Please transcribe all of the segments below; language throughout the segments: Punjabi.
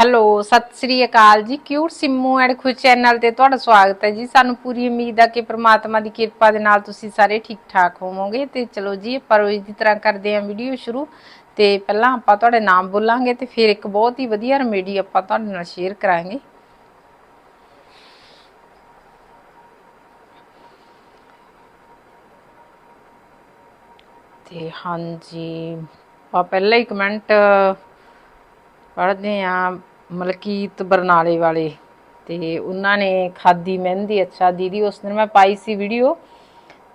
Hello, Sat Sri Akal ji. Cute Simmu and Khush channel ਤੇ ਤੁਹਾਡਾ ਸਵਾਗਤ ਹੈ ਜੀ। ਸਾਨੂੰ ਪੂਰੀ ਉਮੀਦ ਆ ਕਿ ਪ੍ਰਮਾਤਮਾ ਦੀ ਕਿਰਪਾ ਦੇ ਨਾਲ ਤੁਸੀਂ ਸਾਰੇ ਠੀਕ ਠਾਕ ਹੋਵੋਗੇ। ਤੇ ਚਲੋ ਜੀ, ਆਪਾਂ ਰੋਜ਼ ਦੀ ਤਰ੍ਹਾਂ ਕਰਦੇ ਹਾਂ ਵੀਡੀਓ ਸ਼ੁਰੂ। ਤੇ ਪਹਿਲਾਂ ਆਪਾਂ ਤੁਹਾਡੇ ਨਾਮ ਬੋਲਾਂਗੇ ਤੇ ਫਿਰ ਇੱਕ ਬਹੁਤ ਹੀ ਵਧੀਆ ਰੈਮੇਡੀ ਆਪਾਂ ਤੁਹਾਡੇ ਨਾਲ ਸ਼ੇਅਰ ਕਰਾਂਗੇ। ਤੇ ਹਾਂਜੀ, ਆਪਾਂ ਪਹਿਲਾਂ ਹੀ ਕਮੈਂਟ ਪੜ੍ਹਦੇ ਆ ਮਲਕੀਤ ਬਰਨਾਲੇ ਵਾਲੇ। ਤੇ ਉਹਨਾਂ ਨੇ ਖਾਦੀ ਮਹਿੰਦੀ, ਅੱਛਾ, ਦੀਦੀ ਉਸ ਦਿਨ ਮੈਂ ਪਾਈ ਸੀ ਵੀਡੀਓ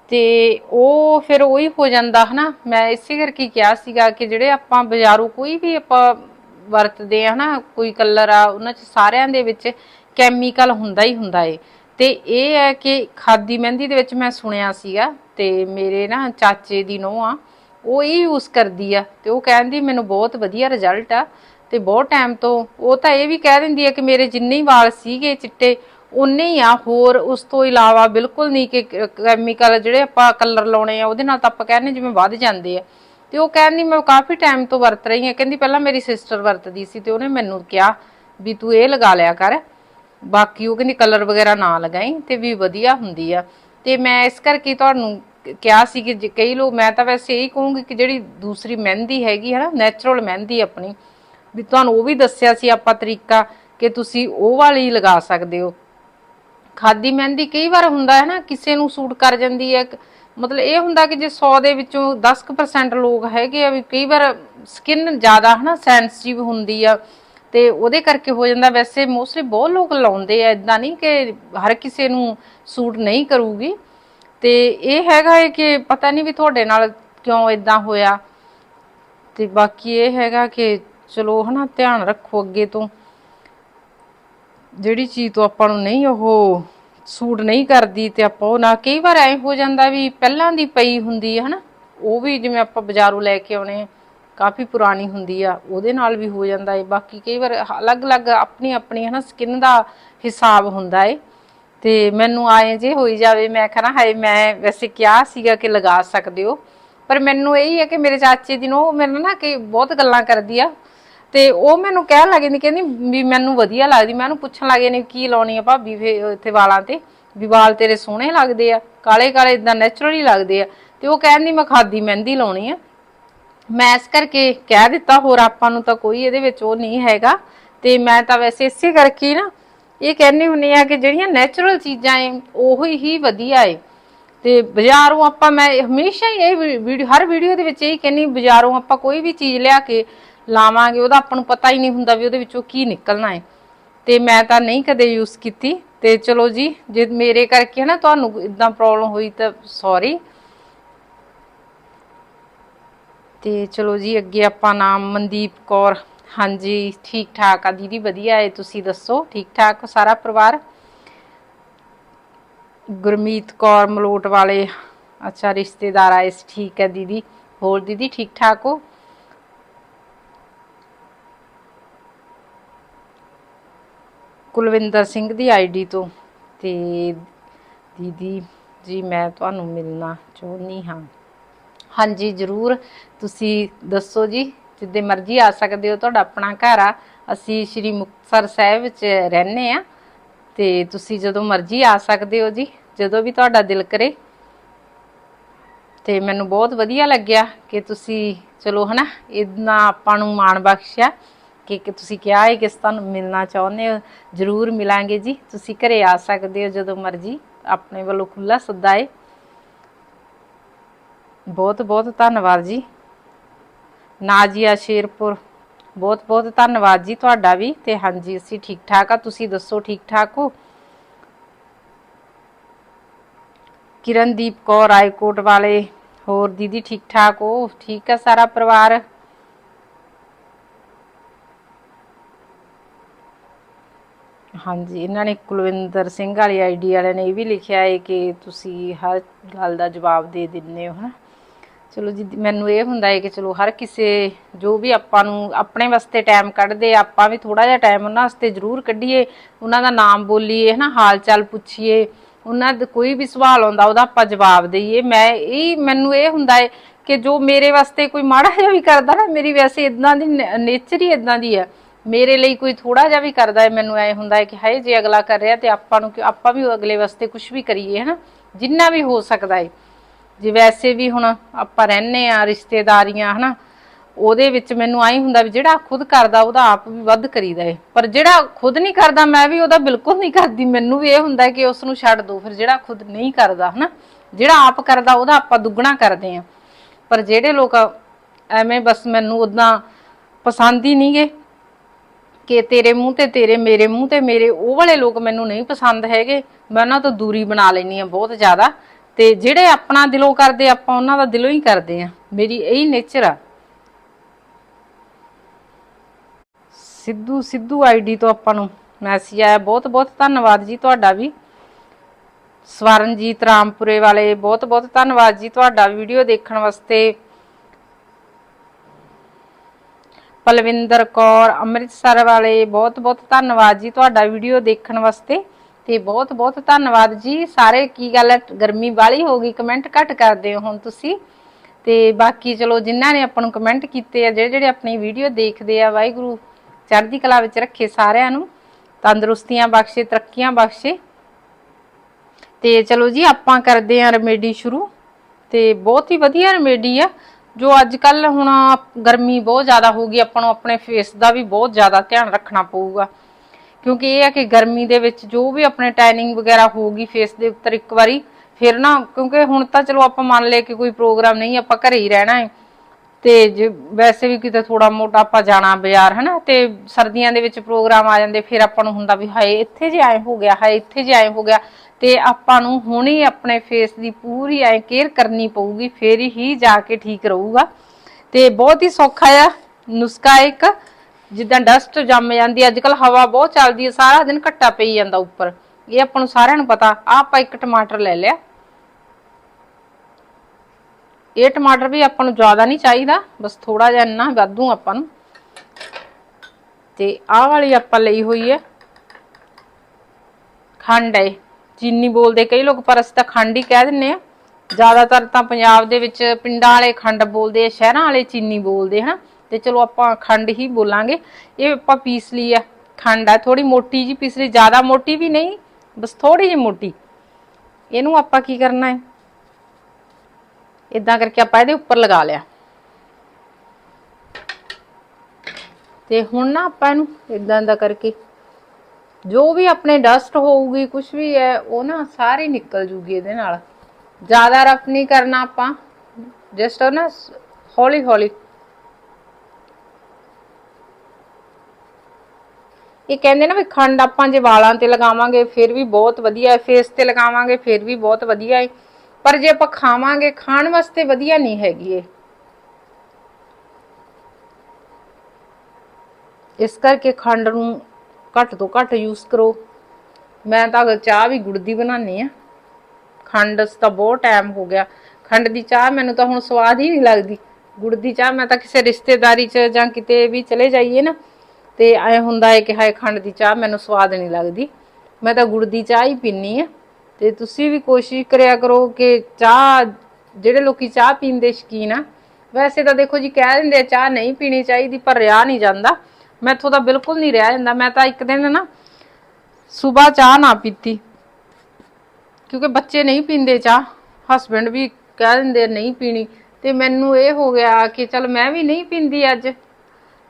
ਤੇ ਉਹ ਫਿਰ ਉਹੀ ਹੋ ਜਾਂਦਾ, ਹਨਾ? ਮੈਂ ਇਸੇ ਕਰਕੇ ਕਿਹਾ ਸੀਗਾ ਕਿ ਜਿਹੜੇ ਆਪਾਂ ਬਾਜ਼ਾਰੋਂ ਕੋਈ ਵੀ ਆਪਾਂ ਵਰਤਦੇ ਆ, ਹਨਾ? ਕੋਈ ਕਲਰ ਆ, ਉਹਨਾਂ ਚ ਸਾਰਿਆਂ ਦੇ ਵਿੱਚ ਕੈਮੀਕਲ ਹੁੰਦਾ ਹੀ ਹੁੰਦਾ ਏ। ਤੇ ਇਹ ਹੈ ਕਿ ਖਾਦੀ ਮਹਿੰਦੀ ਦੇ ਵਿੱਚ ਮੈਂ ਸੁਣਿਆ ਸੀਗਾ ਤੇ ਮੇਰੇ ਨਾ ਚਾਚੇ ਦੀ ਨੂੰਹ ਆ, ਉਹ ਇਹ ਯੂਜ਼ ਕਰਦੀ ਆ। ਤੇ ਉਹ ਕਹਿੰਦੀ, ਮੈਨੂੰ ਬਹੁਤ ਵਧੀਆ ਰਿਜ਼ਲਟ ਆ। ਤੇ ਬਹੁਤ ਟਾਈਮ ਤੋਂ ਉਹ ਤਾਂ ਇਹ ਵੀ ਕਹਿ ਦਿੰਦੀ ਹੈ ਕਿ ਮੇਰੇ ਜਿੰਨੇ ਹੀ ਵਾਲ ਸੀਗੇ ਚਿੱਟੇ ਉਨੇ ਹੀ ਆ, ਹੋਰ ਉਸ ਤੋਂ ਇਲਾਵਾ ਬਿਲਕੁਲ ਨਹੀਂ ਕਿ ਕੈਮੀਕਲ ਜਿਹੜੇ ਆਪਾਂ ਕਲਰ ਲਾਉਣੇ ਆ, ਉਹਦੇ ਨਾਲ ਤਾਂ ਆਪਾਂ ਕਹਿੰਦੇ ਜਿਵੇਂ ਵੱਧ ਜਾਂਦੇ ਆ। ਤੇ ਉਹ ਕਹਿੰਦੀ ਮੈਂ ਕਾਫੀ ਟਾਈਮ ਤੋਂ ਵਰਤ ਰਹੀ ਹਾਂ। ਕਹਿੰਦੀ ਪਹਿਲਾਂ ਮੇਰੀ ਸਿਸਟਰ ਵਰਤਦੀ ਸੀ ਤੇ ਉਹਨੇ ਮੈਨੂੰ ਕਿਹਾ ਵੀ ਤੂੰ ਇਹ ਲਗਾ ਲਿਆ ਕਰ। ਬਾਕੀ ਉਹ ਕਹਿੰਦੀ ਕਲਰ ਵਗੈਰਾ ਨਾ ਲਗਾਈ ਤੇ ਵੀ ਵਧੀਆ ਹੁੰਦੀ ਆ। ਤੇ ਮੈਂ ਇਸ ਕਰਕੇ ਤੁਹਾਨੂੰ ਕਿਹਾ ਸੀ ਕਿ ਜੇ ਕਈ ਲੋਕ, ਮੈਂ ਤਾਂ ਵੈਸੇ ਇਹੀ ਕਹੂੰਗੀ ਕਿ ਜਿਹੜੀ ਦੂਸਰੀ ਮਹਿੰਦੀ ਹੈਗੀ ਹੈ ਨਾ ਨੈਚੁਰਲ ਮਹਿੰਦੀ ਆਪਣੀ ਵੀ ਤੁਹਾਨੂੰ ਉਹ ਵੀ ਦੱਸਿਆ ਸੀ ਆਪਾਂ ਤਰੀਕਾ ਕਿ ਤੁਸੀਂ ਉਹ ਵਾਲੀ ਲਗਾ ਸਕਦੇ ਹੋ। ਖਾਦੀ ਮਹਿੰਦੀ ਕਈ ਵਾਰ ਹੁੰਦਾ ਹੈ ਨਾ, ਕਿਸੇ ਨੂੰ ਸੂਟ ਕਰ ਜਾਂਦੀ ਹੈ। ਮਤਲਬ ਇਹ ਹੁੰਦਾ ਕਿ ਜੇ 100 ਦੇ ਵਿੱਚੋਂ 10% ਲੋਕ ਹੈਗੇ ਆ ਵੀ ਕਈ ਵਾਰ ਸਕਿਨ ਜ਼ਿਆਦਾ ਹਨਾ ਸੈਂਸਿਟਿਵ ਹੁੰਦੀ ਆ ਤੇ ਉਹਦੇ ਕਰਕੇ ਹੋ ਜਾਂਦਾ। ਵੈਸੇ ਮੋਸਟਲੀ ਬਹੁਤ ਲੋਕ ਲਾਉਂਦੇ ਆ ਇਦਾਂ ਨਹੀਂ ਕਿ ਹਰ ਕਿਸੇ ਨੂੰ ਸੂਟ ਨਹੀਂ ਕਰੂਗੀ। ਤੇ ਇਹ ਹੈਗਾ ਹੈ ਕਿ ਪਤਾ ਨਹੀਂ ਵੀ ਤੁਹਾਡੇ ਨਾਲ ਕਿਉਂ ਇਦਾਂ ਹੋਇਆ। ਤੇ ਬਾਕੀ ਇਹ ਹੈਗਾ ਕਿ ਚਲੋ ਹਨਾ, ਧਿਆਨ ਰੱਖੋ ਅੱਗੇ ਤੋਂ। ਜਿਹੜੀ ਚੀਜ਼ ਤੋਂ ਆਪਾਂ ਨੂੰ ਨਹੀਂ ਉਹ ਸੂਟ ਨਹੀਂ ਕਰਦੀ ਤੇ ਆਪਾਂ ਉਹ ਨਾ, ਕਈ ਵਾਰ ਐ ਹੋ ਜਾਂਦਾ ਵੀ ਪਹਿਲਾਂ ਦੀ ਪਈ ਹੁੰਦੀ ਹੈ ਹਨਾ, ਉਹ ਵੀ ਜਿਵੇਂ ਆਪਾਂ ਬਾਜ਼ਾਰੋਂ ਲੈ ਕੇ ਆਉਣੇ ਕਾਫੀ ਪੁਰਾਣੀ ਹੁੰਦੀ ਆ, ਉਹਦੇ ਨਾਲ ਵੀ ਹੋ ਜਾਂਦਾ ਏ। ਬਾਕੀ ਕਈ ਵਾਰ ਅਲੱਗ-ਅਲੱਗ ਆਪਣੀ ਆਪਣੀ ਹਨਾ ਸਕਿਨ ਦਾ ਹਿਸਾਬ ਹੁੰਦਾ ਏ। ਤੇ ਮੈਨੂੰ ਆਏ ਜੇ ਹੋਈ ਜਾਵੇ, ਮੈਂ ਕਹਣਾ ਹਾਏ, ਮੈਂ ਵੈਸੇ ਕਿਹਾ ਸੀਗਾ ਕਿ ਲਗਾ ਸਕਦੇ ਹੋ। ਪਰ ਮੈਨੂੰ ਇਹ ਹੀ ਹੈ ਕਿ ਮੇਰੇ ਚਾਚੇ ਦੀ ਨੂੰ ਮੈਨੂੰ ਨਾ ਕਿ ਬਹੁਤ ਗੱਲਾਂ ਕਰਦੀ ਆ। ਤੇ ਉਹ ਮੈਨੂੰ ਕਹਿਣ ਲੱਗੇ ਨਹੀਂ ਕਹਿੰਦੀ ਵੀ ਮੈਨੂੰ ਵਧੀਆ ਲੱਗਦੀ, ਮੈਂ ਉਹਨੂੰ ਪੁੱਛਣ ਲੱਗੇ ਨੇ ਕੀ ਲਾਉਣੀ ਆ ਭਾਬੀ ਫੇ, ਇੱਥੇ ਵਾਲਾਂ ਤੇ, ਵੀ ਵਾਲ ਤੇਰੇ ਸੋਹਣੇ ਲੱਗਦੇ ਆ, ਕਾਲੇ ਕਾਲੇ ਇਦਾਂ ਨੇਚਰਲੀ ਲੱਗਦੇ ਆ। ਤੇ ਉਹ ਕਹਿੰਦੀ ਮੈਂ ਖਾਦੀ ਮਹਿੰਦੀ ਲਾਉਣੀ ਆ। ਮੈਂ ਇਸ ਕਰਕੇ ਕਹਿ ਦਿੱਤਾ, ਹੋਰ ਆਪਾਂ ਨੂੰ ਤਾਂ ਕੋਈ ਇਹਦੇ ਵਿੱਚ ਉਹ ਨਹੀਂ ਹੈਗਾ। ਤੇ ਮੈਂ ਤਾਂ ਵੈਸੇ ਇਸੇ ਕਰਕੇ ਨਾ ਇਹ ਕਹਿੰਨੀ ਹੁੰਨੀ ਆ ਕਿ ਜਿਹੜੀਆਂ ਨੇਚਰਲ ਚੀਜ਼ਾਂ ਏ, ਉਹੀ ਹੀ ਵਧੀਆ ਏ। ਤੇ ਬਾਜ਼ਾਰੋਂ ਆਪਾਂ, ਮੈਂ ਹਮੇਸ਼ਾ ਹੀ ਇਹ ਵੀਡੀਓ, ਹਰ ਵੀਡੀਓ ਦੇ ਵਿੱਚ ਇਹੀ ਕਹਿੰਨੀ ਬਾਜ਼ਾਰੋਂ ਆਪਾਂ ਕੋਈ ਵੀ ਚੀਜ਼ ਲਿਆ ਕੇ ਲਾਵਾਂਗੇ, ਉਹਦਾ ਆਪਾਂ ਨੂੰ ਪਤਾ ਹੀ ਨਹੀਂ ਹੁੰਦਾ ਵੀ ਉਹਦੇ ਵਿੱਚੋਂ ਕੀ ਨਿਕਲਣਾ ਹੈ। ਤੇ ਮੈਂ ਤਾਂ ਨਹੀਂ ਕਦੇ ਯੂਜ਼ ਕੀਤੀ। ਤੇ ਚਲੋ ਜੀ, ਜੇ ਮੇਰੇ ਕਰਕੇ ਨਾ ਤੁਹਾਨੂੰ ਇਦਾਂ ਪ੍ਰੋਬਲਮ ਹੋਈ ਤਾਂ ਸੌਰੀ ਤੇ ਚਲੋ ਜੀ, ਅੱਗੇ ਆਪਾਂ ਨਾਮ ਮਨਦੀਪ ਕੌਰ। ਹਾਂਜੀ ਠੀਕ ਠਾਕ ਆ ਦੀਦੀ, ਵਧੀਆ ਹੈ ਤੁਸੀਂ ਦੱਸੋ? ਠੀਕ ਠਾਕ ਹੋ ਸਾਰਾ ਪਰਿਵਾਰ? ਗੁਰਮੀਤ ਕੌਰ ਮਲੋਟ ਵਾਲੇ, ਅੱਛਾ, ਰਿਸ਼ਤੇਦਾਰ ਆਏ ਠੀਕ ਹੈ ਦੀਦੀ। ਹੋਰ ਦੀਦੀ ਠੀਕ ਠਾਕ ਹੋ? ਕੁਲਵਿੰਦਰ ਸਿੰਘ ਦੀ ਆਈਡੀ ਤੋਂ ਤੇ ਦੀਦੀ ਜੀ, ਮੈਂ ਤੁਹਾਨੂੰ ਮਿਲਣਾ ਚਾਹੁੰਦੀ ਹਾਂ। ਹਾਂਜੀ, ਜ਼ਰੂਰ। ਤੁਸੀਂ ਦੱਸੋ ਜੀ, ਜਿੱਦੇ ਮਰਜ਼ੀ ਆ ਸਕਦੇ ਹੋ, ਤੁਹਾਡਾ ਆਪਣਾ ਘਰ ਆ। ਅਸੀਂ ਸ਼੍ਰੀ ਮੁਕਤਸਰ ਸਾਹਿਬ ਵਿੱਚ ਰਹਿੰਦੇ ਆ ਤੇ ਤੁਸੀਂ ਜਦੋਂ ਮਰਜ਼ੀ ਆ ਸਕਦੇ ਹੋ ਜੀ, ਜਦੋਂ ਵੀ ਤੁਹਾਡਾ ਦਿਲ ਕਰੇ। ਤੇ ਮੈਨੂੰ ਬਹੁਤ ਵਧੀਆ ਲੱਗਿਆ ਕਿ ਤੁਸੀਂ, ਚਲੋ ਹਨਾ ਇਦਾਂ ਆਪਾਂ ਨੂੰ ਮਾਣ ਬਖਸ਼ਿਆ। ਕਿ ਕਿ ਤੁਸੀਂ ਕਿਹਾ ਹੈ ਕਿ ਤੁਹਾਨੂੰ ਮਿਲਣਾ ਚਾਹੁੰਦੇ ਹੋ, ਜ਼ਰੂਰ ਮਿਲਾਂਗੇ ਜੀ। ਤੁਸੀਂ ਘਰੇ ਆ ਸਕਦੇ ਹੋ ਜਦੋਂ ਮਰਜ਼ੀ, ਆਪਣੇ ਵੱਲੋਂ ਖੁੱਲਾ ਸੱਦਾ ਹੈ। ਬਹੁਤ ਬਹੁਤ ਧੰਨਵਾਦ ਜੀ। ਨਾਜੀਆ ਸ਼ੇਰਪੁਰ, ਬਹੁਤ ਬਹੁਤ ਧੰਨਵਾਦ ਜੀ ਤੁਹਾਡਾ ਵੀ ਤੇ ਹਾਂਜੀ, ਅਸੀਂ ਠੀਕ ਠਾਕ ਆ। ਤੁਸੀਂ ਦੱਸੋ ਠੀਕ ਠਾਕ ਹੋ? ਕਿਰਨਦੀਪ ਕੌਰ ਰਾਏਕੋਟ ਵਾਲੇ, ਹੋਰ ਦੀਦੀ ਠੀਕ ਠਾਕ ਹੋ? ਠੀਕ ਆ ਸਾਰਾ ਪਰਿਵਾਰ? ਹਾਂਜੀ, ਇਹਨਾਂ ਨੇ ਕੁਲਵਿੰਦਰ ਸਿੰਘ ਵਾਲੀ ਆਈਡੀ ਵਾਲਿਆਂ ਨੇ ਇਹ ਵੀ ਲਿਖਿਆ ਹੈ ਕਿ ਤੁਸੀਂ ਹਰ ਗੱਲ ਦਾ ਜਵਾਬ ਦੇ ਦਿੰਦੇ ਹੋ, ਹਨਾ। ਚਲੋ ਜੀ, ਮੈਨੂੰ ਇਹ ਹੁੰਦਾ ਹੈ ਕਿ ਚਲੋ ਹਰ ਕਿਸੇ, ਜੋ ਵੀ ਆਪਾਂ ਨੂੰ ਆਪਣੇ ਵਾਸਤੇ ਟਾਈਮ ਕੱਢਦੇ ਆਪਾਂ ਵੀ ਥੋੜਾ ਜਿਹਾ ਟਾਈਮ ਉਹਨਾਂ ਵਾਸਤੇ ਜ਼ਰੂਰ ਕੱਢੀਏ, ਉਹਨਾਂ ਦਾ ਨਾਮ ਬੋਲੀਏ, ਹਨਾ ਹਾਲ ਚਾਲ ਪੁੱਛੀਏ, ਉਹਨਾਂ ਦਾ ਕੋਈ ਵੀ ਸਵਾਲ ਆਉਂਦਾ, ਉਹਦਾ ਆਪਾਂ ਜਵਾਬ ਦਈਏ। ਮੈਂ ਇਹ, ਮੈਨੂੰ ਇਹ ਹੁੰਦਾ ਹੈ ਕਿ ਜੋ ਮੇਰੇ ਵਾਸਤੇ ਕੋਈ ਮਾੜਾ ਜਿਹਾ ਵੀ ਕਰਦਾ ਨਾ, ਮੇਰੀ ਵੈਸੇ ਇਦਾਂ ਦੀ ਨੇਚਰ ਹੀ ਇਦਾਂ ਦੀ ਹੈ ਮੇਰੇ ਲਈ ਕੋਈ ਥੋੜਾ ਜਿਹਾ ਵੀ ਕਰਦਾ ਹੈ, ਮੈਨੂੰ ਐ ਹੁੰਦਾ ਹੈ ਕਿ ਹਾਏ, ਜੇ ਅਗਲਾ ਕਰ ਰਿਹਾ ਤੇ ਆਪਾਂ ਨੂੰ ਕਿ ਆਪਾਂ ਵੀ ਅਗਲੇ ਵਾਸਤੇ ਕੁਝ ਵੀ ਕਰੀਏ, ਹਨਾ? ਜਿੰਨਾ ਵੀ ਹੋ ਸਕਦਾ ਹੈ। ਜੇ ਵੈਸੇ ਵੀ ਹੁਣ ਆਪਾਂ ਰਹਿੰਨੇ ਆ ਰਿਸ਼ਤੇਦਾਰੀਆਂ, ਹਨਾ? ਉਹਦੇ ਵਿੱਚ ਮੈਨੂੰ ਆਈ ਹੁੰਦਾ ਵੀ ਜਿਹੜਾ ਖੁਦ ਕਰਦਾ, ਉਹਦਾ ਆਪ ਵੀ ਵੱਧ ਕਰੀਦਾ ਏ ਪਰ ਜਿਹੜਾ ਖੁਦ ਨਹੀਂ ਕਰਦਾ, ਮੈਂ ਵੀ ਉਹਦਾ ਬਿਲਕੁਲ ਨਹੀਂ ਕਰਦੀ। ਮੈਨੂੰ ਵੀ ਇਹ ਹੁੰਦਾ ਕਿ ਉਸ ਨੂੰ ਛੱਡ ਦੋ, ਫਿਰ ਜਿਹੜਾ ਖੁਦ ਨਹੀਂ ਕਰਦਾ, ਹਨਾ? ਜਿਹੜਾ ਆਪ ਕਰਦਾ, ਉਹਦਾ ਆਪਾਂ ਦੁੱਗਣਾ ਕਰਦੇ ਆ ਪਰ ਜਿਹੜੇ ਲੋਕ ਐਵੇਂ ਬਸ ਮੈਨੂੰ ਉਦਾਂ ਪਸੰਦ ਹੀ ਨਹੀਂਗੇ ਕਿ ਤੇਰੇ ਮੂੰਹ ਤੇ ਤੇਰੇ ਮੇਰੇ ਮੂੰਹ ਤੇ ਮੇਰੇ ਉਹ ਵਾਲੇ ਲੋਕ ਮੈਨੂੰ ਨਹੀਂ ਪਸੰਦ ਹੈਗੇ। ਮੈਂ ਉਹਨਾਂ ਤੋਂ ਦੂਰੀ ਬਣਾ ਲੈਣੀ ਆ ਬਹੁਤ ਜ਼ਿਆਦਾ। ਤੇ ਜਿਹੜੇ ਆਪਣਾ ਦਿਲੋਂ ਕਰਦੇ, ਆਪਾਂ ਉਹਨਾਂ ਦਾ ਦਿਲੋਂ ਹੀ ਕਰਦੇ ਆ ਮੇਰੀ ਇਹੀ ਨੇਚਰ ਆ। ਸਿੱਧੂ ਸਿੱਧੂ ਆਈਡੀ ਤੋਂ ਆਪਾਂ ਨੂੰ ਮੈਸੇਜ ਆਇਆ। ਬਹੁਤ ਬਹੁਤ ਧੰਨਵਾਦ ਜੀ ਤੁਹਾਡਾ ਵੀ। ਸਵਰਨਜੀਤ ਰਾਮਪੁਰੇ ਵਾਲੇ, ਬਹੁਤ ਬਹੁਤ ਧੰਨਵਾਦ ਜੀ ਤੁਹਾਡਾ ਵੀਡੀਓ ਦੇਖਣ ਵਾਸਤੇ। ਪਲਵਿੰਦਰ ਕੌਰ, ਅੰਮ੍ਰਿਤਸਰ ਵਾਲੇ, ਬਹੁਤ ਬਹੁਤ ਧੰਨਵਾਦ ਜੀ ਤੁਹਾਡਾ ਵੀਡੀਓ ਦੇਖਣ ਵਾਸਤੇ ਤੇ ਬਹੁਤ ਬਹੁਤ ਧੰਨਵਾਦ ਜੀ। ਸਾਰੇ ਕੀ ਗੱਲ ਹੈ, ਗਰਮੀ ਵਾਲੀ ਹੋ ਗਈ ਕਮੈਂਟ ਘੱਟ ਕਰਦੇ ਹੋ ਹੁਣ ਤੁਸੀਂ। ਤੇ ਬਾਕੀ ਚਲੋ ਜਿਨ੍ਹਾਂ ਨੇ ਆਪਾਂ ਨੂੰ ਕਮੈਂਟ ਕੀਤੇ ਆ, ਜਿਹੜੇ ਜਿਹੜੇ ਆਪਣੀ ਵੀਡੀਓ ਦੇਖਦੇ ਆ, ਵਾਹਿਗੁਰੂ ਚੜ੍ਹਦੀ ਕਲਾ ਵਿੱਚ ਰੱਖੇ ਸਾਰਿਆਂ ਨੂੰ, ਤੰਦਰੁਸਤੀਆਂ ਬਖਸ਼ੇ, ਤਰੱਕੀਆਂ ਬਖਸ਼ੇ। ਤੇ ਚਲੋ ਜੀ ਆਪਾਂ ਕਰਦੇ ਆਂ ਰੈਮੇਡੀ ਸ਼ੁਰੂ। ਤੇ ਬਹੁਤ ਹੀ ਵਧੀਆ ਰੈਮੇਡੀ ਆ। ਜੋ ਅੱਜ ਕੱਲ ਹੁਣ ਗਰਮੀ ਬਹੁਤ ਜ਼ਿਆਦਾ ਹੋ ਗਈ, ਆਪਾਂ ਨੂੰ ਆਪਣੇ ਫੇਸ ਦਾ ਵੀ ਬਹੁਤ ਜ਼ਿਆਦਾ ਧਿਆਨ ਰੱਖਣਾ ਪਊਗਾ। ਕਿਉਂਕਿ ਇਹ ਆ ਕਿ ਗਰਮੀ ਦੇ ਵਿੱਚ ਜੋ ਵੀ ਆਪਣੇ ਟੈਨਿੰਗ ਵਗੈਰਾ ਹੋਊਗੀ ਫੇਸ ਦੇ ਉੱਤੇ ਇੱਕ ਵਾਰੀ, ਫਿਰ ਨਾ ਕਿਉਂਕਿ ਹੁਣ ਤਾਂ ਚਲੋ ਆਪਾਂ ਮੰਨ ਲਏ ਕਿ ਕੋਈ ਪ੍ਰੋਗਰਾਮ ਨਹੀਂ, ਆਪਾਂ ਘਰੇ ਹੀ ਰਹਿਣਾ ਹੈ। ਤੇ ਜੇ ਵੈਸੇ ਵੀ ਕਿਤੇ ਥੋੜਾ ਮੋਟਾ ਆਪਾਂ ਜਾਣਾ ਬਾਜ਼ਾਰ, ਹਨਾ, ਤੇ ਸਰਦੀਆਂ ਦੇ ਵਿੱਚ ਪ੍ਰੋਗਰਾਮ ਆ ਜਾਂਦੇ, ਫਿਰ ਆਪਾਂ ਨੂੰ ਹੁੰਦਾ ਵੀ ਹਾਏ, ਇੱਥੇ ਜੇ ਆਏ ਹੋ ਗਿਆ, ਹਾਏ, ਇੱਥੇ ਜੇ ਆਏ ਹੋ ਗਿਆ, ਤੇ ਆਪਾਂ ਨੂੰ ਹੁਣੇ ਆਪਣੇ ਫੇਸ ਦੀ ਪੂਰੀ ਐ ਕੇਅਰ ਕਰਨੀ ਪਊਗੀ, ਫੇਰ ਹੀ ਜਾ ਕੇ ਠੀਕ ਰਹੂਗਾ। ਤੇ ਬਹੁਤ ਹੀ ਸੌਖਾ ਆ, ਨੁਸਖਾ ਇੱਕ, ਜਿੱਦਾਂ ਡਸਟ ਜੰਮ ਜਾਂਦੀ ਅੱਜ ਕੱਲ ਹਵਾ ਬਹੁਤ ਚੱਲਦੀ ਹੈ ਸਾਰਾ ਦਿਨ ਘੱਟਾ ਪਈ ਜਾਂਦਾ ਉੱਪਰ। ਇਹ ਆਪਾਂ ਨੂੰ ਸਾਰਿਆਂ ਨੂੰ ਪਤਾ, ਆਹ ਆਪਾਂ ਇੱਕ ਟਮਾਟਰ ਲੈ ਲਿਆ। ਇਹ ਟਮਾਟਰ ਵੀ ਆਪਾਂ ਨੂੰ ਜ਼ਿਆਦਾ ਨਹੀਂ ਚਾਹੀਦਾ, ਬਸ ਥੋੜਾ ਜਿਹਾ ਇੰਨਾ ਵਾਧੂ ਆਪਾਂ ਨੂੰ। ਤੇ ਆਹ ਵਾਲੀ ਆਪਾਂ ਲਈ ਹੋਈ ਹੈ। ਖੰਡ ਹੈ। ਚੀਨੀ ਬੋਲਦੇ ਕਈ ਲੋਕ, ਪਰ ਅਸੀਂ ਤਾਂ ਖੰਡ ਹੀ ਕਹਿ ਦਿੰਨੇ ਆ ਜ਼ਿਆਦਾਤਰ ਤਾਂ ਪੰਜਾਬ ਦੇ ਵਿੱਚ ਪਿੰਡਾਂ ਵਾਲੇ ਖੰਡ ਬੋਲਦੇ ਆ, ਸ਼ਹਿਰਾਂ ਵਾਲੇ ਚੀਨੀ ਬੋਲਦੇ, ਹਨਾ। ਤੇ ਚਲੋ ਆਪਾਂ ਖੰਡ ਹੀ ਬੋਲਾਂਗੇ। ਇਹ ਆਪਾਂ ਪੀਸ ਲਈ ਆ ਖੰਡ ਆ ਥੋੜੀ ਮੋਟੀ ਜੀ ਪੀਸ ਲਈ। ਜ਼ਿਆਦਾ ਮੋਟੀ ਵੀ ਨਹੀਂ, ਬਸ ਥੋੜੀ ਜਿਹੀ ਮੋਟੀ। ਇਹਨੂੰ ਆਪਾਂ ਕੀ ਕਰਨਾ ਹੈ? ਇਦਾਂ ਕਰਕੇ ਆਪਾਂ ਇਹਦੇ ਉੱਪਰ ਲਗਾ ਲਿਆ। ਤੇ ਹੁਣ ਨਾ ਆਪਾਂ ਇਹਨੂੰ ਇਦਾਂ ਦਾ ਕਰਕੇ ਜੋ ਵੀ ਆਪਣੇ ਡਸਟ ਹੋਊਗੀ ਕੁਝ ਵੀ ਹੈ, ਉਹ ਨਾ ਸਾਰੀ ਨਿਕਲ ਜੂਗੀ ਇਹਦੇ ਨਾਲ। ਜ਼ਿਆਦਾ ਰਫ ਨਹੀਂ ਕਰਨਾ ਆਪਾਂ। ਜਸਟ ਨਾ ਹੌਲੀ ਹੌਲੀ। ਇਹ ਕਹਿੰਦੇ ਨਾ ਵੀ ਖੰਡ ਆਪਾਂ ਜੇ ਵਾਲਾਂ ਤੇ ਲਗਾਵਾਂਗੇ, ਫਿਰ ਵੀ ਬਹੁਤ ਵਧੀਆ ਹੈ। ਫੇਸ ਤੇ ਲਗਾਵਾਂਗੇ, ਫਿਰ ਵੀ ਬਹੁਤ ਵਧੀਆ ਹੈ। ਪਰ ਜੇ ਆਪਾਂ ਖਾਵਾਂਗੇ, ਖਾਣ ਵਾਸਤੇ ਵਧੀਆ ਨਹੀਂ ਹੈਗੀ ਇਹ। ਇਸ ਕਰਕੇ ਖੰਡ ਨੂੰ ਘੱਟ ਤੋਂ ਘੱਟ ਯੂਜ਼ ਕਰੋ। ਮੈਂ ਤਾਂ ਅਗਰ ਚਾਹ ਵੀ ਗੁੜ ਦੀ ਬਣਾਉਣੀ ਆ ਖੰਡ ਤਾਂ ਬਹੁਤ ਟਾਈਮ ਹੋ ਗਿਆ। ਖੰਡ ਦੀ ਚਾਹ ਮੈਨੂੰ ਤਾਂ ਹੁਣ ਸਵਾਦ ਹੀ ਨਹੀਂ ਲੱਗਦੀ। ਗੁੜ ਦੀ ਚਾਹ ਮੈਂ ਤਾਂ ਕਿਸੇ ਰਿਸ਼ਤੇਦਾਰੀ 'ਚ ਜਾਂ ਕਿਤੇ ਵੀ ਚਲੇ ਜਾਈਏ ਨਾ, ਤੇ ਐ ਹੁੰਦਾ ਹੈ ਕਿ ਹਾਏ, ਖੰਡ ਦੀ ਚਾਹ ਮੈਨੂੰ ਸਵਾਦ ਨਹੀਂ ਲੱਗਦੀ। ਮੈਂ ਤਾਂ ਗੁੜ ਦੀ ਚਾਹ ਹੀ ਪੀਨੀ ਆ ਤੇ ਤੁਸੀਂ ਵੀ ਕੋਸ਼ਿਸ਼ ਕਰਿਆ ਕਰੋ ਕਿ ਚਾਹ, ਜਿਹੜੇ ਲੋਕੀ ਚਾਹ ਪੀਣ ਦੇ ਸ਼ਕੀਨ ਆ, ਵੈਸੇ ਤਾਂ ਦੇਖੋ ਜੀ ਕਹਿ ਦਿੰਦੇ ਚਾਹ ਨਹੀਂ ਪੀਣੀ ਚਾਹੀਦੀ, ਪਰ ਰਿਆ ਨਹੀਂ ਜਾਂਦਾ। ਮੈਥੋਂ ਤਾਂ ਬਿਲਕੁਲ ਨਹੀਂ ਰਿਹਾ ਜਾਂਦਾ। ਮੈਂ ਤਾਂ ਇੱਕ ਦਿਨ ਨਾ ਸਵੇਰ ਚਾਹ ਨਾ ਪੀਤੀ, ਕਿਉਂਕਿ ਬੱਚੇ ਨਹੀਂ ਪੀਂਦੇ ਚਾਹ। ਹਸਬੰਡ ਵੀ ਕਹਿ ਦਿੰਦੇ ਨਹੀਂ ਪੀਣੀ। ਤੇ ਮੈਨੂੰ ਇਹ ਹੋ ਗਿਆ ਕਿ ਚਲ ਮੈਂ ਵੀ ਨਹੀਂ ਪੀਂਦੀ ਅੱਜ।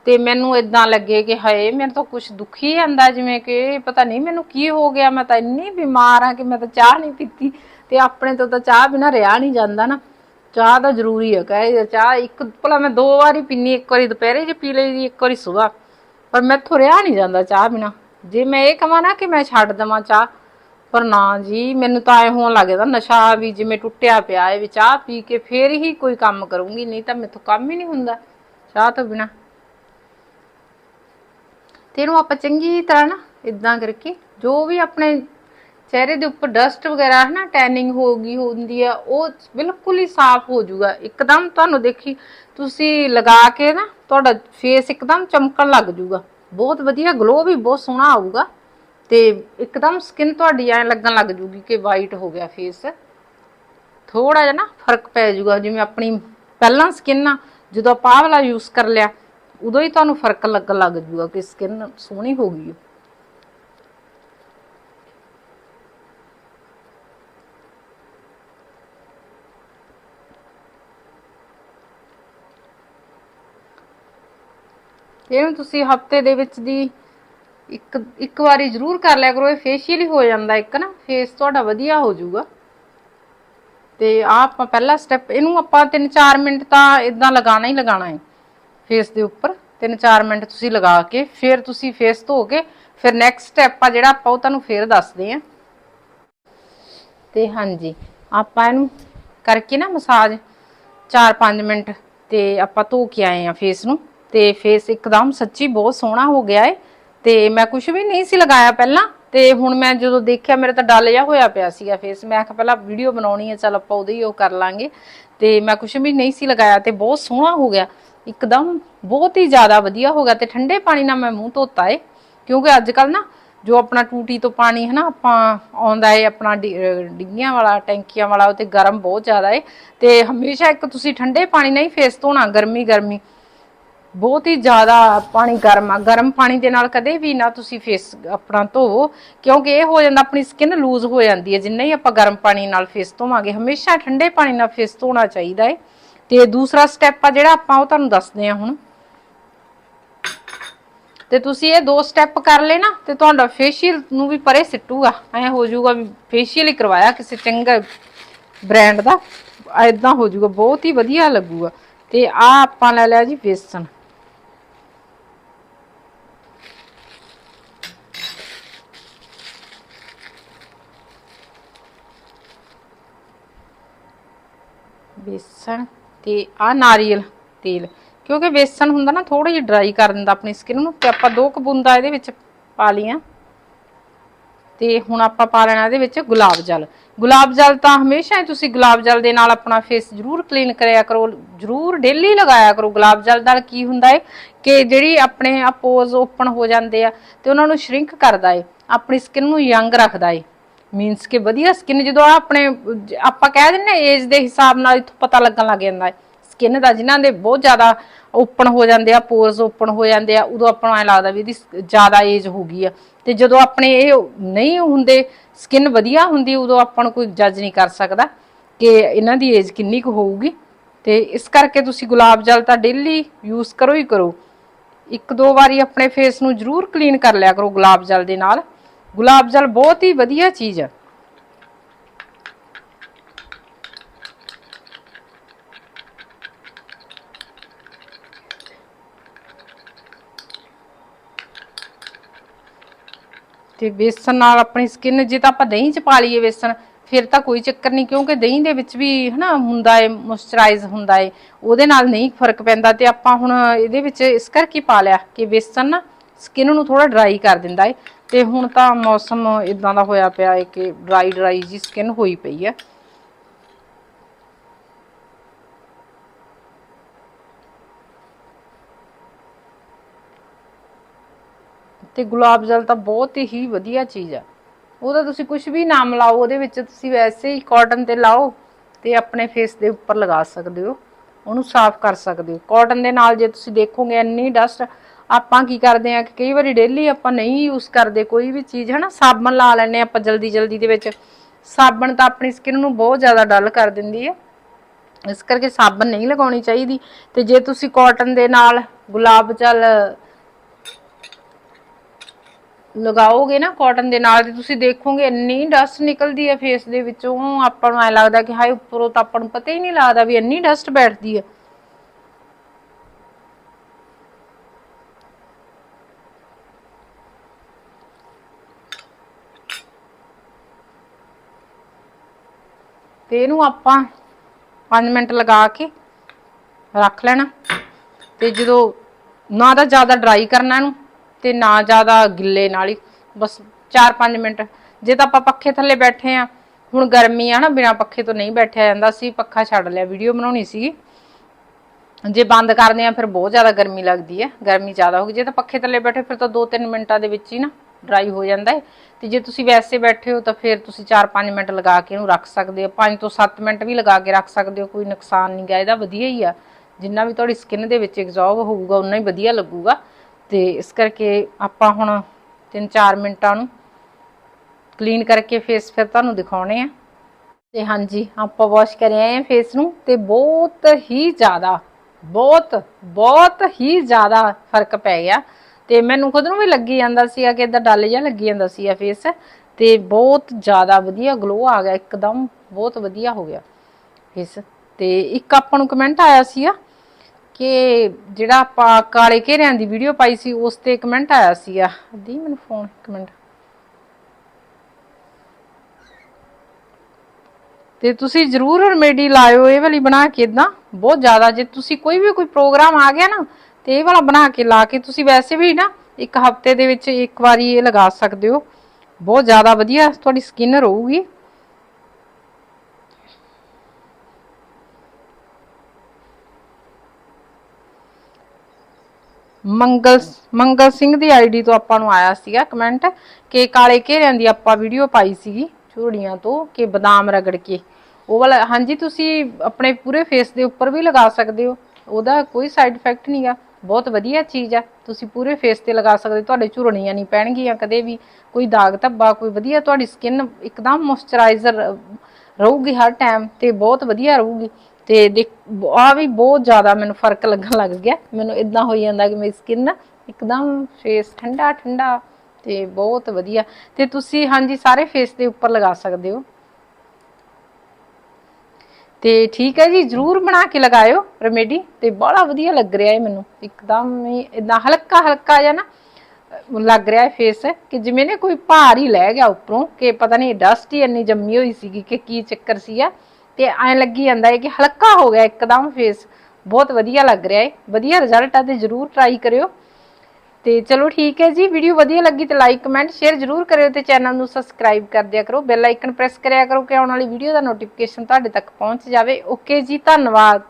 ਤੇ ਮੈਨੂੰ ਇਦਾਂ ਲੱਗੇ ਕਿ ਹਾਏ ਮੈਨੂੰ ਤਾਂ ਕੁਝ ਦੁਖੀ ਜਾਂਦਾ ਜਿਵੇਂ ਕਿ ਪਤਾ ਨਹੀਂ ਮੈਨੂੰ ਕੀ ਹੋ ਗਿਆ, ਮੈਂ ਤਾਂ ਇੰਨੀ ਬਿਮਾਰ ਆ ਕਿ ਮੈਂ ਤਾਂ ਚਾਹ ਨਹੀਂ ਪੀਤੀ ਤੇ ਆਪਣੇ ਤੋਂ ਤਾਂ ਚਾਹ ਬਿਨਾ ਰਿਹਾ ਨਹੀਂ ਜਾਂਦਾ ਨਾ। ਚਾਹ ਤਾਂ ਜ਼ਰੂਰੀ ਹੈ ਕਹੇ ਚਾਹ ਇੱਕ, ਭਲਾ ਮੈਂ ਦੋ ਵਾਰੀ ਪੀਨੀ ਇੱਕ ਵਾਰੀ ਦੁਪਹਿਰੇ ਜੇ ਪੀ ਲਈ ਇੱਕ ਵਾਰੀ ਸਵੇਰ ਪਰ ਮੈਥੋਂ ਰਿਹਾ ਨਹੀਂ ਜਾਂਦਾ ਚਾਹ ਬਿਨਾ। ਜੇ ਮੈਂ ਇਹ ਕਹਾਂ ਨਾ ਕਿ ਮੈਂ ਛੱਡ ਦਵਾਂ ਚਾਹ, ਪਰ ਨਾ ਜੀ, ਮੈਨੂੰ ਤਾਂ ਐ ਹੋਣ ਲੱਗਦਾ ਨਸ਼ਾ ਵੀ ਜਿਵੇਂ ਟੁੱਟਿਆ ਪਿਆ ਹੈ ਵੀ ਚਾਹ ਪੀ ਕੇ ਫੇਰ ਹੀ ਕੋਈ ਕੰਮ ਕਰੂੰਗੀ, ਨਹੀਂ ਤਾਂ ਮੇਥੋਂ ਕੰਮ ਹੀ ਨਹੀਂ ਹੁੰਦਾ ਚਾਹ ਤੋਂ ਬਿਨਾ। ਤੇ ਇਹਨੂੰ ਆਪਾਂ ਚੰਗੀ ਤਰ੍ਹਾਂ ਨਾ ਇਦਾਂ ਕਰਕੇ ਜੋ ਵੀ ਆਪਣੇ ਚਿਹਰੇ ਦੇ ਉੱਪਰ ਡਸਟ ਵਗੈਰਾ ਹੈ ਨਾ ਟੈਨਿੰਗ ਹੋ ਗਈ ਹੁੰਦੀ ਆ, ਉਹ ਬਿਲਕੁਲ ਹੀ ਸਾਫ਼ ਹੋ ਜਾਊਗਾ। ਇੱਕਦਮ ਤੁਹਾਨੂੰ ਦੇਖੀ, ਤੁਸੀਂ ਲਗਾ ਕੇ ਨਾ ਤੁਹਾਡਾ ਫੇਸ ਇੱਕਦਮ ਚਮਕਣ ਲੱਗ ਜਾਊਗਾ। ਬਹੁਤ ਵਧੀਆ ਗਲੋ ਵੀ ਬਹੁਤ ਸੋਹਣਾ ਆਊਗਾ ਤੇ ਇੱਕਦਮ ਸਕਿਨ ਤੁਹਾਡੀ ਐ ਲੱਗਣ ਲੱਗ ਜੂਗੀ ਕਿ ਵਾਈਟ ਹੋ ਗਿਆ ਫੇਸ ਥੋੜਾ ਜਿਹਾ ਨਾ ਫ਼ਰਕ ਪੈ ਜਾਊਗਾ, ਜਿਵੇਂ ਆਪਣੀ ਪਹਿਲਾਂ ਸਕਿਨ ਆ, ਜਦੋਂ ਆਪਾਂ ਆਹ ਵਾਲਾ ਯੂਜ਼ ਕਰ ਲਿਆ ਉਦੋਂ ਹੀ ਤੁਹਾਨੂੰ ਫ਼ਰਕ ਲੱਗਣ ਲੱਗ ਜੂਗਾ ਕਿ ਸਕਿਨ ਸੋਹਣੀ ਹੋ ਗਈ ਹੈ। ਇਹਨੂੰ ਤੁਸੀਂ ਹਫ਼ਤੇ ਦੇ ਵਿੱਚ ਦੀ ਇੱਕ ਇੱਕ ਵਾਰੀ ਜ਼ਰੂਰ ਕਰ ਲਿਆ ਕਰੋ, ਇਹ ਫੇਸ਼ੀਅਲ ਹੀ ਹੋ ਜਾਂਦਾ ਇੱਕ ਨਾ ਫੇਸ ਤੁਹਾਡਾ ਵਧੀਆ ਹੋ ਜਾਊਗਾ। ਤੇ ਆਹ ਆਪਾਂ ਪਹਿਲਾ ਸਟੈਪ ਇਹਨੂੰ ਆਪਾਂ 3-4 ਮਿੰਟ ਤਾਂ ਇਦਾਂ ਲਗਾਣਾ ਹੀ ਲਗਾਣਾ ਹੈ। ਫੇਸ ਦੇ ਉੱਪਰ 3-4 ਮਿੰਟ ਤੁਸੀਂ ਲਗਾ ਕੇ, ਫਿਰ ਤੁਸੀਂ ਫੇਸ ਧੋ ਕੇ ਫਿਰ ਨੈਕਸਟ ਸਟੈਪ ਆ ਜਿਹੜਾ ਆਪਾਂ ਉਹ ਤੁਹਾਨੂੰ ਫਿਰ ਦੱਸਦੇ ਆਂ ਤੇ ਹਾਂਜੀ, ਆਪਾਂ ਇਹਨੂੰ ਕਰਕੇ ਨਾ ਮਸਾਜ 4-5 ਮਿੰਟ ਤੇ ਆਪਾਂ ਧੋ ਕੇ ਆਏ ਆ ਫੇਸ ਨੂੰ। ਤੇ ਫੇਸ ਇੱਕਦਮ ਸੱਚੀ ਬਹੁਤ ਸੋਹਣਾ ਹੋ ਗਿਆ ਏ। ਤੇ ਮੈਂ ਕੁਝ ਵੀ ਨਹੀਂ ਸੀ ਲਗਾਇਆ ਪਹਿਲਾਂ। ਤੇ ਹੁਣ ਮੈਂ ਜਦੋਂ ਦੇਖਿਆ, ਮੇਰੇ ਤਾਂ ਡਲ ਜਿਹਾ ਹੋਇਆ ਪਿਆ ਸੀਗਾ ਫੇਸ ਮੈਂ ਕਿਹਾ ਪਹਿਲਾਂ ਵੀਡੀਓ ਬਣਾਉਣੀ ਹੈ ਚਲ ਆਪਾਂ ਉਹਦੇ ਹੀ ਉਹ ਕਰ ਲਾਂਗੇ। ਤੇ ਮੈਂ ਕੁਝ ਵੀ ਨਹੀਂ ਸੀ ਲਗਾਇਆ ਤੇ ਬਹੁਤ ਸੋਹਣਾ ਹੋ ਗਿਆ। ਇੱਕਦਮ ਬਹੁਤ ਹੀ ਜ਼ਿਆਦਾ ਵਧੀਆ ਹੋ ਗਿਆ ਤੇ ਠੰਡੇ ਪਾਣੀ ਨਾਲ ਮੈਂ ਮੂੰਹ ਧੋਤਾ ਏ। ਕਿਉਂਕਿ ਅੱਜ ਕੱਲ ਨਾ ਜੋ ਆਪਣਾ ਟੂਟੀ ਤੋਂ ਪਾਣੀ ਹੈ ਨਾ ਆਪਾਂ ਆਉਂਦਾ ਏ, ਆਪਣਾ ਡਿ- ਡਿੱਗੀਆਂ ਵਾਲਾ, ਟੈਂਕੀਆਂ ਵਾਲਾ, ਉਹ ਤੇ ਗਰਮ ਬਹੁਤ ਜ਼ਿਆਦਾ ਏ। ਤੇ ਹਮੇਸ਼ਾ ਇੱਕ ਤੁਸੀਂ ਠੰਡੇ ਪਾਣੀ ਨਾਲ ਹੀ ਫੇਸ ਧੋਣਾ ਗਰਮੀ ਗਰਮੀ ਬਹੁਤ ਹੀ ਜ਼ਿਆਦਾ ਪਾਣੀ ਗਰਮ ਆ। ਗਰਮ ਪਾਣੀ ਦੇ ਨਾਲ ਕਦੇ ਵੀ ਨਾ ਤੁਸੀਂ ਫੇਸ ਆਪਣਾ ਧੋਵੋ ਕਿਉਂਕਿ ਇਹ ਹੋ ਜਾਂਦਾ ਆਪਣੀ ਸਕਿਨ ਲੂਜ਼ ਹੋ ਜਾਂਦੀ ਹੈ ਜਿੰਨਾ ਹੀ ਆਪਾਂ ਗਰਮ ਪਾਣੀ ਨਾਲ ਫੇਸ ਧੋਵਾਂਗੇ, ਹਮੇਸ਼ਾ ਠੰਡੇ ਪਾਣੀ ਨਾਲ ਫੇਸ ਧੋਣਾ ਚਾਹੀਦਾ ਹੈ ਤੇ ਦੂਸਰਾ ਸਟੈਪ ਆ ਜਿਹੜਾ ਆਪਾਂ ਉਹ ਤੁਹਾਨੂੰ ਦੱਸਦੇ ਹਾਂ ਹੁਣ। ਤੇ ਤੁਸੀਂ ਇਹ ਦੋ ਸਟੈਪ ਕਰ ਲਏ ਨਾ, ਤੇ ਤੁਹਾਡਾ ਫੇਸ਼ੀਅਲ ਨੂੰ ਵੀ ਪਰੇ ਸਿੱਟੂਗਾ। ਐ ਹੋ ਜਾਊਗਾ ਫੇਸ਼ੀਅਲ ਹੀ ਕਰਵਾਇਆ ਕਿਸੇ ਚੰਗਾ ਬ੍ਰਾਂਡ ਦਾ। ਐਦਾਂ ਹੋ ਜਾਊਗਾ, ਬਹੁਤ ਹੀ ਵਧੀਆ ਲੱਗੂਗਾ। ਤੇ ਆ ਆਪਾਂ ਲੈ ਲਿਆ ਜੀ ਵੇਸਣ। ਬੇਸਣ ਤੇ ਆ ਨਾਰੀਅਲ ਤੇਲ, ਕਿਉਂਕਿ ਬੇਸਣ ਹੁੰਦਾ ਨਾ ਥੋੜਾ ਜਿਹਾ ਡਰਾਈ ਕਰ ਦਿੰਦਾ ਆਪਣੀ ਸਕਿਨ ਨੂੰ ਤੇ ਆਪਾਂ ਦੋ ਕੁ ਬੂੰਦਾਂ ਇਹਦੇ ਵਿੱਚ ਪਾ ਲੀਆਂ ਤੇ ਹੁਣ ਆਪਾਂ ਪਾ ਲੈਣਾ ਇਹਦੇ ਵਿੱਚ ਗੁਲਾਬ ਜਲ। ਗੁਲਾਬ ਜਲ ਤਾਂ ਹਮੇਸ਼ਾ ਹੀ ਤੁਸੀਂ ਗੁਲਾਬ ਜਲ ਦੇ ਨਾਲ ਆਪਣਾ ਫੇਸ ਜ਼ਰੂਰ ਕਲੀਨ ਕਰਿਆ ਕਰੋ, ਜ਼ਰੂਰ ਡੇਲੀ ਲਗਾਇਆ ਕਰੋ। ਗੁਲਾਬ ਜਲ ਨਾਲ ਕੀ ਹੁੰਦਾ ਹੈ ਕਿ ਜਿਹੜੀ ਆਪਣੇ ਆ ਪੋਜ਼ ਓਪਨ ਹੋ ਜਾਂਦੇ ਆ ਤੇ ਉਹਨਾਂ ਨੂੰ ਸ਼ਰਿੰਕ ਕਰਦਾ ਹੈ ਆਪਣੀ ਸਕਿਨ ਨੂੰ ਯੰਗ ਰੱਖਦਾ ਹੈ ਮੀਨਸ ਕਿ ਵਧੀਆ ਸਕਿਨ ਜਦੋਂ ਆਹ ਆਪਣੇ, ਆਪਾਂ ਕਹਿ ਦਿੰਦੇ ਏਜ ਦੇ ਹਿਸਾਬ ਨਾਲ ਇਥੋਂ ਪਤਾ ਲੱਗਣ ਲੱਗ ਜਾਂਦਾ ਹੈ। ਸਕਿਨ ਦਾ ਜਿਨ੍ਹਾਂ ਦੇ ਬਹੁਤ ਜ਼ਿਆਦਾ ਓਪਨ ਹੋ ਜਾਂਦੇ ਆ ਪੋਰਸ ਓਪਨ ਹੋ ਜਾਂਦੇ ਆ, ਉਦੋਂ ਆਪਾਂ ਨੂੰ ਐ ਲੱਗਦਾ ਵੀ ਇਹਦੀ ਜ਼ਿਆਦਾ ਏਜ ਹੋ ਗਈ ਆ। ਤੇ ਜਦੋਂ ਆਪਣੇ ਇਹ ਨਹੀਂ ਹੁੰਦੇ ਸਕਿਨ ਵਧੀਆ ਹੁੰਦੀ, ਉਦੋਂ ਆਪਾਂ ਨੂੰ ਕੋਈ ਜੱਜ ਨਹੀਂ ਕਰ ਸਕਦਾ ਕਿ ਇਹਨਾਂ ਦੀ ਏਜ ਕਿੰਨੀ ਕੁ ਹੋਊਗੀ। ਤੇ ਇਸ ਕਰਕੇ ਤੁਸੀਂ ਗੁਲਾਬ ਜਲ ਤਾਂ ਡੇਲੀ ਯੂਜ਼ ਕਰੋ ਹੀ ਕਰੋ। ਇੱਕ ਦੋ ਵਾਰੀ ਆਪਣੇ ਫੇਸ ਨੂੰ ਜ਼ਰੂਰ ਕਲੀਨ ਕਰ ਲਿਆ ਕਰੋ ਗੁਲਾਬ ਜਲ ਦੇ ਨਾਲ। ਗੁਲਾਬ ਜਲ ਬਹੁਤ ਹੀ ਵਧੀਆ ਚੀਜ਼ ਹੈ। ਤੇ ਬੇਸਨ ਨਾਲ ਆਪਣੀ ਸਕਿਨ ਜੇ ਤਾਂ ਆਪਾਂ ਦਹੀਂ ਚ ਪਾ ਲਈਏ ਬੇਸਨ ਫਿਰ ਤਾਂ ਕੋਈ ਚੱਕਰ ਨਹੀਂ, ਕਿਉਂਕਿ ਦਹੀਂ ਦੇ ਵਿੱਚ ਵੀ ਹਨਾ ਹੁੰਦਾ ਏ ਮੋਇਸਚਰਾਈਜ਼ ਹੁੰਦਾ ਏ, ਉਹਦੇ ਨਾਲ ਨਹੀਂ ਫ਼ਰਕ ਪੈਂਦਾ ਤੇ ਆਪਾਂ ਹੁਣ ਇਹਦੇ ਵਿੱਚ ਇਸ ਕਰਕੇ ਪਾ ਲਿਆ ਕਿ ਬੇਸਨ ਨਾ ਸਕਿਨ ਨੂੰ ਥੋੜਾ ਡਰਾਈ ਕਰ ਦਿੰਦਾ ਏ। ਤੇ ਹੁਣ ਤਾਂ ਮੌਸਮ ਇਦਾਂ ਦਾ ਹੋਇਆ ਪਿਆ ਏ ਕਿ ਡਰਾਈ ਡਰਾਈ ਜੀ ਸਕਿਨ ਹੋਈ ਪਈ ਆ ਤੇ ਗੁਲਾਬ ਜਲ ਤਾਂ ਬਹੁਤ ਹੀ ਵਧੀਆ ਚੀਜ਼ ਆ। ਉਹਦਾ ਤੁਸੀਂ ਕੁਝ ਵੀ ਨਾਮ ਲਾਓ, ਉਹਦੇ ਵਿੱਚ ਤੁਸੀਂ ਵੈਸੇ ਹੀ ਕਾਟਨ ਤੇ ਲਾਓ ਤੇ ਆਪਣੇ ਫੇਸ ਦੇ ਉੱਪਰ ਲਗਾ ਸਕਦੇ ਹੋ। ਉਹਨੂੰ ਸਾਫ਼ ਕਰ ਸਕਦੇ ਹੋ। ਕਾਟਨ ਦੇ ਨਾਲ ਜੇ ਤੁਸੀਂ ਦੇਖੋਗੇ, ਇੰਨੀ ਡਸਟ ਆਪਾਂ ਕੀ ਕਰਦੇ ਆ ਕਿ ਕਈ ਵਾਰੀ ਡੇਲੀ ਆਪਾਂ ਨਹੀਂ ਯੂਜ਼ ਕਰਦੇ ਕੋਈ ਵੀ ਚੀਜ਼, ਹਨਾ? ਸਾਬਣ ਲਾ ਲੈਨੇ ਆਪਾਂ ਜਲਦੀ ਜਲਦੀ ਦੇ ਵਿੱਚ। ਸਾਬਣ ਤਾਂ ਆਪਣੀ ਸਕਿਨ ਨੂੰ ਬਹੁਤ ਜ਼ਿਆਦਾ ਡਲ ਕਰ ਦਿੰਦੀ ਹੈ। ਇਸ ਕਰਕੇ ਸਾਬਣ ਨਹੀਂ ਲਗਾਉਣੀ ਚਾਹੀਦੀ। ਤੇ ਜੇ ਤੁਸੀਂ ਕਾਟਨ ਦੇ ਨਾਲ ਗੁਲਾਬ ਜਲ ਲਗਾਓਗੇ ਨਾ ਕਾਟਨ ਦੇ ਨਾਲ, ਤੇ ਤੁਸੀਂ ਦੇਖੋਗੇ ਇੰਨੀ ਡਸਟ ਨਿਕਲਦੀ ਹੈ ਫੇਸ ਦੇ ਵਿੱਚੋਂ। ਆਪਾਂ ਨੂੰ ਐ ਲੱਗਦਾ ਕਿ ਹਾਏ, ਉੱਪਰੋਂ ਤਾਂ ਆਪਾਂ ਨੂੰ ਪਤਾ ਹੀ ਨਹੀਂ ਲੱਗਦਾ ਵੀ ਇੰਨੀ ਡਸਟ ਬੈਠਦੀ ਹੈ। ਤੇ ਇਹਨੂੰ ਆਪਾਂ 5 ਮਿੰਟ ਲਗਾ ਕੇ ਰੱਖ ਲੈਣਾ। ਤੇ ਜਦੋਂ ਨਾ ਤਾਂ ਜ਼ਿਆਦਾ ਡਰਾਈ ਕਰਨਾ ਇਹਨੂੰ ਤੇ ਨਾ ਜ਼ਿਆਦਾ ਗਿੱਲੇ ਨਾਲ ਹੀ। ਬਸ 4-5 ਮਿੰਟ। ਜੇ ਤਾਂ ਆਪਾਂ ਪੱਖੇ ਥੱਲੇ ਬੈਠੇ ਆ, ਹੁਣ ਗਰਮੀ ਆ ਨਾ, ਬਿਨਾ ਪੱਖੇ ਤੋਂ ਨਹੀਂ ਬੈਠਿਆ ਜਾਂਦਾ। ਸੀ ਪੱਖਾ ਛੱਡ ਲਿਆ ਵੀਡੀਓ ਬਣਾਉਣੀ ਸੀਗੀ। ਜੇ ਬੰਦ ਕਰਦੇ ਆ, ਫਿਰ ਬਹੁਤ ਜ਼ਿਆਦਾ ਗਰਮੀ ਲੱਗਦੀ ਹੈ ਗਰਮੀ ਜ਼ਿਆਦਾ ਹੋ ਗਈ। ਜੇ ਤਾਂ ਪੱਖੇ ਥੱਲੇ ਬੈਠੇ, ਫਿਰ ਤਾਂ 2-3 ਮਿੰਟਾਂ ਦੇ ਵਿੱਚ ਹੀ ਨਾ ਡਰਾਈ ਹੋ ਜਾਂਦਾ ਹੈ। ਤੇ ਜੇ ਤੁਸੀਂ ਵੈਸੇ ਬੈਠੇ ਹੋ ਤਾਂ ਫਿਰ ਤੁਸੀਂ 4-5 ਮਿੰਟ ਲਗਾ ਕੇ ਇਹਨੂੰ ਰੱਖ ਸਕਦੇ ਹੋ। 5 ਤੋਂ 7 ਮਿੰਟ ਵੀ ਲਗਾ ਕੇ ਰੱਖ ਸਕਦੇ ਹੋ, ਕੋਈ ਨੁਕਸਾਨ ਨਹੀਂ ਗਾ, ਇਹਦਾ ਵਧੀਆ ਹੀ ਆ। ਜਿੰਨਾ ਵੀ ਤੁਹਾਡੀ ਸਕਿਨ ਦੇ ਵਿੱਚ ਐਗਜ਼ੌਰਬ ਹੋਊਗਾ ਉਨਾ ਹੀ ਵਧੀਆ ਲੱਗੂਗਾ। ਤੇ ਇਸ ਕਰਕੇ ਆਪਾਂ ਹੁਣ 3-4 ਮਿੰਟਾਂ ਨੂੰ ਕਲੀਨ ਕਰਕੇ ਫੇਸ ਫਿਰ ਤੁਹਾਨੂੰ ਦਿਖਾਉਣੇ ਆ। ਤੇ ਹਾਂਜੀ, ਆਪਾਂ ਵਾਸ਼ ਕਰ ਆਏ ਆ ਫੇਸ ਨੂੰ ਤੇ ਬਹੁਤ ਹੀ ਜ਼ਿਆਦਾ, ਬਹੁਤ ਬਹੁਤ ਹੀ ਜ਼ਿਆਦਾ ਫ਼ਰਕ ਪੈ ਗਿਆ। ਤੇ ਮੈਨੂੰ ਖੁਦ ਨੂੰ ਵੀ ਲੱਗੀ ਜਾਂਦਾ ਸੀਗਾ ਕਿ ਇਦਾਂ ਡੱਲ ਜਿਹਾ ਲੱਗੀ ਜਾਂਦਾ ਸੀ ਆ ਫੇਸ ਤੇ ਬਹੁਤ ਜ਼ਿਆਦਾ ਵਧੀਆ ਗਲੋ ਆ ਗਿਆ, ਇੱਕਦਮ ਬਹੁਤ ਵਧੀਆ ਹੋ ਗਿਆ ਫੇਸ ਤੇ ਇੱਕ ਆਪਾਂ ਨੂੰ ਕਮੈਂਟ ਆਇਆ ਸੀਗਾ ਕਿ ਜਿਹੜਾ ਆਪਾਂ ਕਾਲੇ ਘੇਰਿਆਂ ਦੀ ਵੀਡੀਓ ਪਾਈ ਸੀ, ਉਸ ਤੇ ਕਮੈਂਟ ਆਇਆ ਸੀਗਾ। ਦੀ ਮੈਨੂੰ ਫੋਨ ਕਮੈਂਟ ਮਿੰਟ। ਤੇ ਤੁਸੀਂ ਜਰੂਰ ਰਮੇਡੀ ਲਾਇਓ, ਇਹ ਵਾਲੀ ਬਣਾ ਕੇ ਇਦਾਂ ਬਹੁਤ ਜ਼ਿਆਦਾ, ਜੇ ਤੁਸੀਂ ਕੋਈ ਵੀ ਕੋਈ ਪ੍ਰੋਗਰਾਮ ਆ ਗਿਆ ਨਾ ਤੇ ਇਹ ਵਾਲਾ ਬਣਾ ਕੇ ਲਾ ਕੇ ਤੁਸੀਂ ਵੈਸੇ ਵੀ ਨਾ ਇੱਕ ਹਫ਼ਤੇ ਦੇ ਵਿੱਚ ਇੱਕ ਵਾਰੀ ਇਹ ਲਗਾ ਸਕਦੇ ਹੋ। ਬਹੁਤ ਜ਼ਿਆਦਾ ਵਧੀਆ ਤੁਹਾਡੀ ਸਕਿਨ ਰਹੂਗੀ। ਮੰਗਲ ਮੰਗਲ ਸਿੰਘ ਦੀ ਆਈਡੀ ਤੋਂ ਆਪਾਂ ਨੂੰ ਆਇਆ ਸੀਗਾ ਕਮੈਂਟ ਕਿ ਕਾਲੇ ਘੇਰਿਆਂ ਦੀ ਆਪਾਂ ਵੀਡੀਓ ਪਾਈ ਸੀਗੀ ਝੂੜੀਆਂ ਤੋਂ ਕਿ ਬਦਾਮ ਰਗੜ ਕੇ। ਉਹ ਵਾਲਾ ਹਾਂਜੀ, ਤੁਸੀਂ ਆਪਣੇ ਪੂਰੇ ਫੇਸ ਦੇ ਉੱਪਰ ਵੀ ਲਗਾ ਸਕਦੇ ਹੋ। ਉਹਦਾ ਕੋਈ ਸਾਈਡ ਇਫੈਕਟ ਨਹੀਂਗਾ ਬਹੁਤ ਵਧੀਆ ਚੀਜ਼ ਆ। ਤੁਸੀਂ ਪੂਰੇ ਫੇਸ ਤੇ ਲਗਾ ਸਕਦੇ ਤੁਹਾਡੇ ਝੁਰੜੀਆਂ ਨਹੀਂ ਪੈਣਗੀਆਂ ਕਦੇ ਵੀ। ਕੋਈ ਦਾਗ ਧੱਬਾ, ਕੋਈ ਵਧੀਆ ਤੁਹਾਡੀ ਸਕਿਨ ਇੱਕਦਮ ਮੋਇਸਚਰਾਈਜ਼ਰ ਰਹੂਗੀ ਹਰ ਟਾਈਮ ਤੇ ਬਹੁਤ ਵਧੀਆ ਰਹੂਗੀ। ਤੇ ਦੇਖ, ਆ ਵੀ ਬਹੁਤ ਜ਼ਿਆਦਾ ਮੈਨੂੰ ਫ਼ਰਕ ਲੱਗਣ ਲੱਗ ਗਿਆ। ਮੈਨੂੰ ਇਦਾਂ ਹੋਈ ਜਾਂਦਾ ਕਿ ਮੇਰੀ ਸਕਿਨ ਇੱਕਦਮ ਫੇਸ ਠੰਡਾ ਠੰਡਾ ਤੇ ਬਹੁਤ ਵਧੀਆ। ਤੇ ਤੁਸੀਂ ਹਾਂਜੀ, ਸਾਰੇ ਫੇਸ ਦੇ ਉੱਪਰ ਲਗਾ ਸਕਦੇ ਹੋ। ਤੇ ਠੀਕ ਹੈ ਜੀ, ਜਰੂਰ ਬਣਾ ਕੇ ਲਗਾਇਓ ਰੈਮੇਡੀ ਤੇ ਬੜਾ ਵਧੀਆ ਲੱਗ ਰਿਹਾ ਹੈ ਮੈਨੂੰ। ਇੱਕਦਮ ਹੀ ਇਦਾਂ ਹਲਕਾ ਹਲਕਾ ਜਿਹਾ ਨਾ ਲੱਗ ਰਿਹਾ ਹੈ ਫੇਸ ਕਿ ਜਿਵੇਂ ਨੇ ਕੋਈ ਭਾਰ ਹੀ ਲੈ ਗਿਆ ਉੱਪਰੋਂ ਕਿ ਪਤਾ ਨਹੀਂ ਡਸਟ ਹੀ ਇੰਨੀ ਜੰਮੀ ਹੋਈ ਸੀਗੀ ਕਿ ਕੀ ਚੱਕਰ ਸੀ ਆ ਤੇ ਐ ਲੱਗੀ ਜਾਂਦਾ ਹੈ ਕਿ ਹਲਕਾ ਹੋ ਗਿਆ ਇੱਕਦਮ ਫੇਸ ਬਹੁਤ ਵਧੀਆ ਲੱਗ ਰਿਹਾ ਹੈ ਵਧੀਆ ਰਿਜ਼ਲਟ ਆ ਤੇ ਜਰੂਰ ਟਰਾਈ ਕਰਿਓ। ਤੇ ਚਲੋ ਠੀਕ ਹੈ ਜੀ। ਵੀਡੀਓ ਵਧੀਆ ਲੱਗੀ ਤੇ ਲਾਈਕ ਕਮੈਂਟ ਸ਼ੇਅਰ ਜਰੂਰ ਕਰਿਓ ਤੇ ਚੈਨਲ ਨੂੰ ਸਬਸਕ੍ਰਾਈਬ ਕਰ ਦਿਆ ਕਰੋ। ਬੈਲ ਆਈਕਨ ਪ੍ਰੈਸ ਕਰਿਆ ਕਰੋ ਕਿ ਆਉਣ ਵਾਲੀ ਵੀਡੀਓ ਦਾ ਨੋਟੀਫਿਕੇਸ਼ਨ ਤੁਹਾਡੇ ਤੱਕ ਪਹੁੰਚ ਜਾਵੇ। ਓਕੇ ਜੀ, ਧੰਨਵਾਦ।